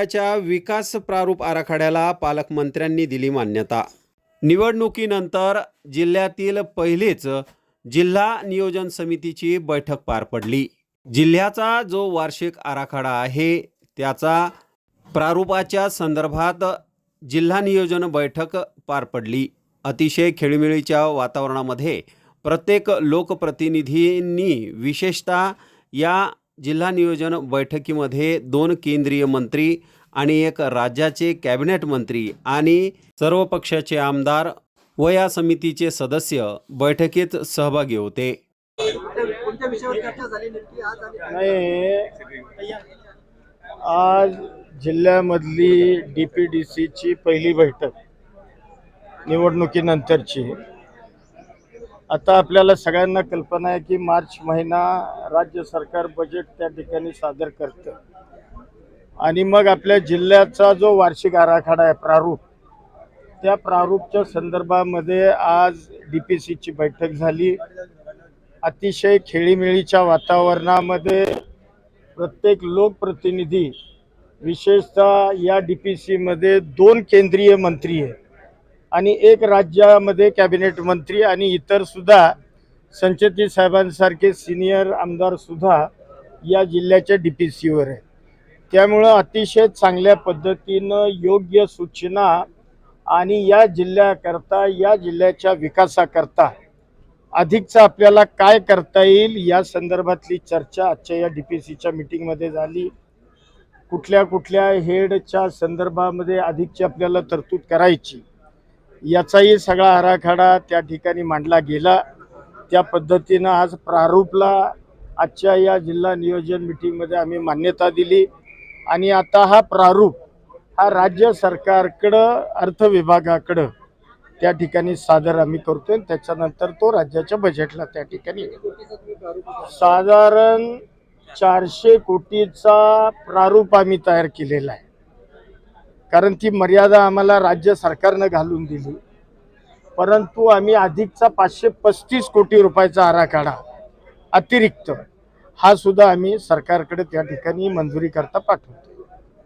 जिल्ह्याच्या विकास प्रारूप आराखड्याला पालकमंत्र्यांनी दिली मान्यता. निवडणुकीनंतर जिल्ह्यातील पहिलीच जिल्हा नियोजन समितीची बैठक पार पडली. जिल्ह्याचा जो वार्षिक आराखडा आहे त्याचा प्रारूपाच्या संदर्भात जिल्हा नियोजन बैठक पार पडली. अतिशय खेळीमेळीच्या वातावरणामध्ये प्रत्येक लोकप्रतिनिधींनी विशेषतः या जिल्हा नियोजन बैठकीमध्ये दोन केंद्रीय मंत्री आणि एक राज्याचे कॅबिनेट मंत्री आणि सर्व पक्षाचे आमदार व या समितीचे सदस्य बैठकीत सहभागी होते. आज आज जिल्ह्यामधली डी पी डी सीची पहिली बैठक निवडणुकीनंतरची. आता आपल्याला सगळ्यांना कल्पना आहे की मार्च महिना राज्य सरकार बजेट त्या ठिकाणी सादर करतं. आणि मग आपल्या जिल्ह्याचा जो वार्षिक आराखडा आहे प्रारूप त्या प्रारूपच्या संदर्भामध्ये आज डी पी सीची बैठक झाली. अतिशय खेळीमेळीच्या वातावरणामध्ये प्रत्येक लोकप्रतिनिधी विशेषतः या डी पी सीमध्ये दोन केंद्रीय मंत्री आहेत. आणि एक राज्यामध्ये कॅबिनेट मंत्री आणि इतर सुद्धा संचती साहेबांसारखे सिनियर आमदार सुद्धा या जिल्ह्याच्या डी पी सीवर आहे त्यामुळं अतिशय चांगल्या पद्धतीनं योग्य सूचना आणि या जिल्ह्याकरता या जिल्ह्याच्या विकासाकरता अधिकचं आपल्याला काय करता येईल या संदर्भातली चर्चा आजच्या या डी पी सीच्या मिटिंगमध्ये झाली. कुठल्या कुठल्या हेडच्या संदर्भामध्ये अधिकची आपल्याला तरतूद करायची. याचाही सगळा आराखडा त्या ठिकाणी मांडला गेला. त्या पद्धतीनं आज प्रारूपला आजच्या या जिल्हा नियोजन मिटिंगमध्ये आम्ही मान्यता दिली. आणि आता हा प्रारूप हा राज्य सरकारकडं अर्थ विभागाकडं त्या ठिकाणी सादर आम्ही करतोय त्याच्यानंतर तो राज्याच्या बजेटला त्या ठिकाणी साधारण चारशे कोटीचा प्रारूप आम्ही तयार केलेला आहे. कारण ती मर्यादा आम्हाला राज्य सरकारनं घालून दिली. परंतु आम्ही अधिकचा पाचशे पस्तीस कोटी रुपयाचा आराखडा अतिरिक्त हा सुद्धा आम्ही सरकारकडे त्या ठिकाणी मंजुरी करता पाठवतो.